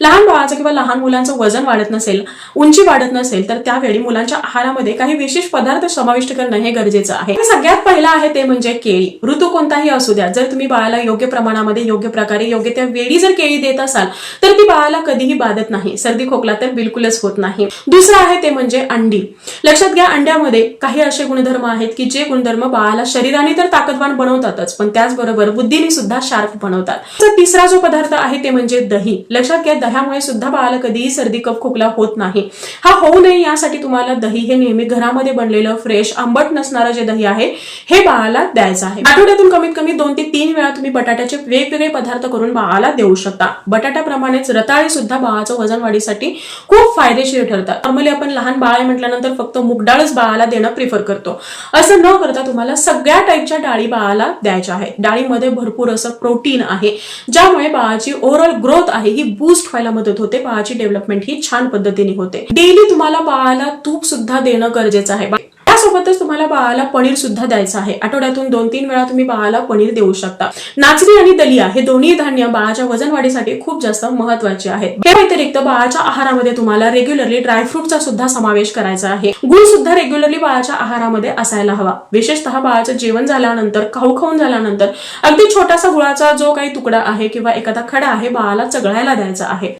लहान बाळाचं किंवा लहान मुलांचं वजन वाढत नसेल उंची वाढत नसेल तर त्यावेळी मुलांच्या आहारामध्ये काही विशेष पदार्थ समाविष्ट करणं हे गरजेचं आहे. सगळ्यात पहिला आहे ते म्हणजे केळी. ऋतू कोणताही असू द्या जर तुम्ही बाळाला योग्य प्रमाणामध्ये योग्य प्रकारे योग्य त्या वेळी जर केळी देत असाल तर ती बाळाला कधीही बाधत नाही. सर्दी खोकला तर बिलकुलच होत नाही. दुसरं आहे ते म्हणजे अंडी. लक्षात घ्या अंड्यामध्ये काही असे गुणधर्म आहेत की जे गुणधर्म बाळाला शरीराने तर ताकदवान बनवतातच पण त्याचबरोबर बुद्धीने सुद्धा शार्प बनवतात. तर तिसरा जो पदार्थ आहे ते म्हणजे दही. लक्षात घ्या दह्यामुळे सुद्धा बाळाला कधीही सर्दी कफ खोकला होत नाही. हा होऊ नये यासाठी तुम्हाला दही हे नेहमी घरामध्ये बनलेलं फ्रेश आंबट नसणारं जे दही आहे हे बाळाला द्यायचं आहे. आठवड्यातून कमीत कमी दोन ते तीन वेळा तुम्ही बटाट्याचे वेगवेगळे पदार्थ करून बाळाला देऊ शकता. बटाट्याप्रमाणेच रताळे सुद्धा बाळाचं वजन वाढीसाठी खूप फायदेशीर ठरतात. नॉर्मली आपण लहान बाळ आहे म्हटल्यानंतर फक्त मुगडाळच बाळाला देणं प्रिफर करतो. असं न करता तुम्हाला सगळ्या टाईपच्या डाळी बाळाला द्यायच्या आहेत. डाळीमध्ये भरपूर असं प्रोटीन आहे ज्यामुळे बाळाची ओव्हरऑल ग्रोथ आहे ही बूस्ट व्हायला मदत होते. बाळाची डेव्हलपमेंट ही छान पद्धतीने होते. डेली तुम्हाला बाळाला तूप सुद्धा देणं गरजेचं आहे. त्यासोबतच तुम्हाला बाळाला पनीर सुद्धा द्यायचं आहे. आठवड्यातून दोन तीन वेळा तुम्ही बाळाला पनीर देऊ शकता. नाचणी आणि दलिया हे दोन्ही धान्य बाळाच्या वजन वाढीसाठी खूप जास्त महत्त्वाचे आहेत. हे व्यतिरिक्त बाळाच्या आहारामध्ये तुम्हाला रेग्युलरली ड्रायफ्रुटचा सुद्धा समावेश करायचा आहे. गुळ सुद्धा रेग्युलरली बाळाच्या आहारामध्ये असायला हवा. विशेषतः बाळाचं जेवण झाल्यानंतर खाऊ खाऊन झाल्यानंतर अगदी छोटासा गुळाचा जो काही तुकडा आहे किंवा एखादा खडा आहे बाळाला चघळायला द्यायचा आहे.